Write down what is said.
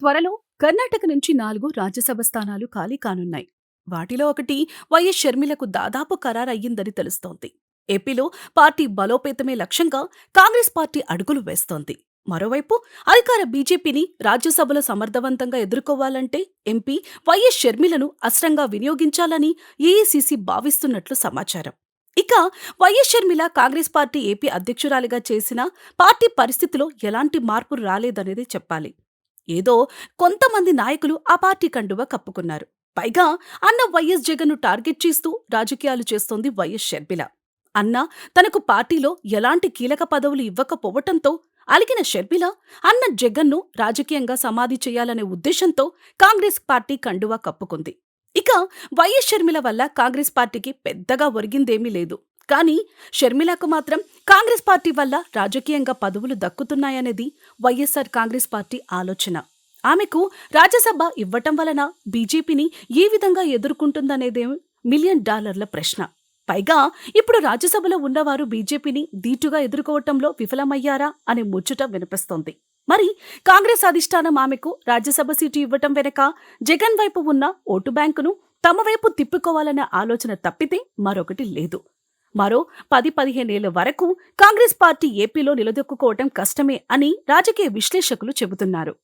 త్వరలో కర్ణాటక నుంచి నాలుగు రాజ్యసభ స్థానాలు ఖాళీ కానున్నాయి. వాటిలో ఒకటి వైఎస్ షర్మిలకు దాదాపు ఖరారయ్యిందని తెలుస్తోంది. ఏపీలో పార్టీ బలోపేతమే లక్ష్యంగా కాంగ్రెస్ పార్టీ అడుగులు వేస్తోంది. మరోవైపు అధికార బీజేపీని రాజ్యసభలో సమర్థవంతంగా ఎదుర్కోవాలంటే ఎంపీ వైఎస్ షర్మిలను అస్త్రంగా వినియోగించాలని ఏఐసీసీ భావిస్తున్నట్లు సమాచారం. ఇక YS Sharmila Congress party AP అధ్యక్షురాలిగా చేసిన పార్టీ పరిస్థితిలో ఎలాంటి మార్పు రాలేదనేది చెప్పాలి. ఏదో కొంతమంది నాయకులు ఆ పార్టీ కండువా కప్పుకున్నారు. పైగా అన్న వైఎస్ జగన్ను టార్గెట్ చేస్తూ రాజకీయాలు చేస్తోంది వైఎస్ షర్మిల. అన్న తనకు పార్టీలో ఎలాంటి కీలక పదవులు ఇవ్వకపోవటంతో అలిగిన షర్మిల అన్న జగన్ను రాజకీయంగా సమాధి చేయాలనే ఉద్దేశంతో కాంగ్రెస్ పార్టీ కండువా కప్పుకుంది. ఇక వైఎస్ షర్మిల వల్ల కాంగ్రెస్ పార్టీకి పెద్దగా ఒరిగిందేమీ లేదు. కానీ షర్మిలకు మాత్రం కాంగ్రెస్ పార్టీ వల్ల రాజకీయంగా పదవులు దక్కుతున్నాయనేది వైఎస్ఆర్ కాంగ్రెస్ పార్టీ ఆలోచన. ఆమెకు రాజ్యసభ ఇవ్వటం వలన బీజేపీని ఏ విధంగా ఎదుర్కొంటుందనేదే మిలియన్ డాలర్ల ప్రశ్న. పైగా ఇప్పుడు రాజ్యసభలో ఉన్నవారు బీజేపీని దీటుగా ఎదుర్కోవటంలో విఫలమయ్యారా అనే ముచ్చట వినిపిస్తోంది. మరి కాంగ్రెస్ అధిష్టానం ఆమెకు రాజ్యసభ సీటు ఇవ్వటం వెనక జగన్ వైపు ఉన్న ఓటు బ్యాంకును తమ వైపు తిప్పుకోవాలనే ఆలోచన తప్పితే మరొకటి లేదు. మరో పది పదిహేనేళ్ళ వరకు కాంగ్రెస్ పార్టీ ఏపీలో నిలదొక్కుకోవటం కష్టమే అని రాజకీయ విశ్లేషకులు చెబుతున్నారు.